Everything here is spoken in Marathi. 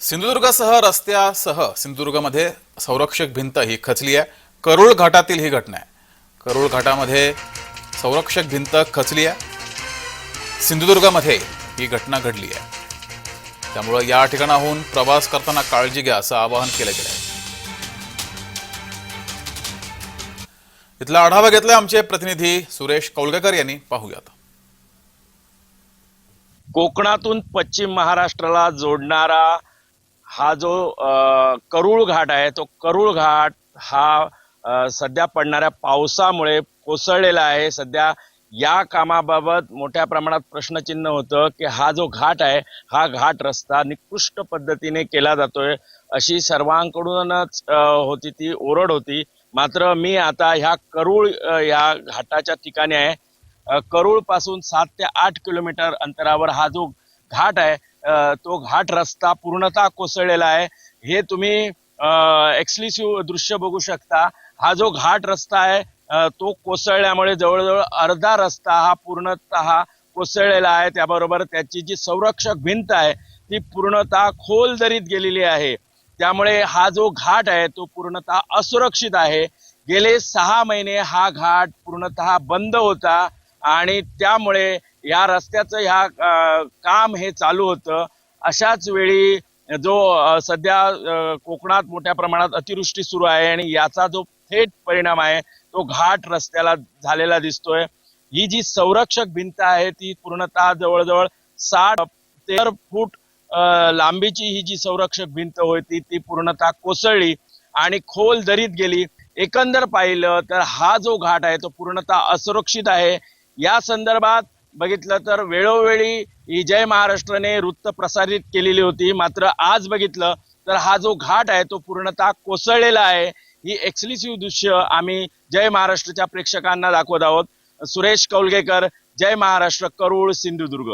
सिंधुदुर्गासह रस्त्यासह सिंधुदुर्गमध्ये संरक्षक भिंत ही खचली आहे. करुळ घाटातील ही घटना आहे. करुळ घाटामध्ये संरक्षक भिंत खचली आहे. सिंधुदुर्गामध्ये ही घटना घडली आहे. त्यामुळं या ठिकाणाहून प्रवास करताना काळजी घ्या असं आवाहन केलं गेलं आहे इथला आढावा घेतलाय आमचे प्रतिनिधी सुरेश कौलगेकर यांनी. पाहूयात. कोकणातून पश्चिम महाराष्ट्राला जोडणारा हा जो करूळ घाट आहे तो करूळ घाट हा सध्या पडणाऱ्या पावसामुळे कोसळलेला आहे. सध्या या कामाबाबत मोठ्या प्रमाणात प्रश्नचिन्ह होतं की हा जो घाट आहे हा घाट रस्ता निकृष्ट पद्धतीने केला जातोय अशी सर्वांकडूनच होती ती ओरड होती. मात्र मी आता ह्या करूळ या घाटाच्या ठिकाणी आहे. करूळपासून सात ते आठ किलोमीटर अंतरावर हा जो घाट आहे तो घाट रस्ता पूर्णतः कोसळलेला आहे. हे तुम्ही एक्सक्लुसिव्ह दृश्य बघू शकता. हा जो घाट रस्ता आहे तो कोसळल्यामुळे जवळजवळ अर्धा रस्ता हा पूर्णतः कोसळलेला आहे. त्याबरोबर त्याची जी संरक्षक भिंत आहे ती पूर्णतः खोल दरीत गेलेली आहे. त्यामुळे हा जो घाट आहे तो पूर्णतः असुरक्षित आहे. गेले सहा महिने हा घाट पूर्णतः बंद होता आणि त्यामुळे या रस्त्याचं ह्या काम हे चालू होतं. अशाच वेळी जो सध्या कोकणात मोठ्या प्रमाणात अतिवृष्टी सुरू आहे आणि याचा जो थेट परिणाम आहे तो घाट रस्त्याला झालेला दिसतोय. ही जी संरक्षक भिंत आहे ती पूर्णतः जवळजवळ साठ तेर फूट लांबीची ही जी संरक्षक भिंत होती ती पूर्णतः कोसळली आणि खोल दरीत गेली. एकंदर पाहिलं तर हा जो घाट आहे तो पूर्णतः असुरक्षित आहे. या संदर्भात बघितलं तर वेळोवेळी ही जय महाराष्ट्रने वृत्त प्रसारित केलेली होती. मात्र आज बघितलं तर हा जो घाट आहे तो पूर्णतः कोसळलेला आहे. ही एक्सक्लुसिव्ह दृश्य आम्ही जय महाराष्ट्रच्या प्रेक्षकांना दाखवत आहोत. सुरेश कौलगेकर जय महाराष्ट्र करूळ सिंधुदुर्ग.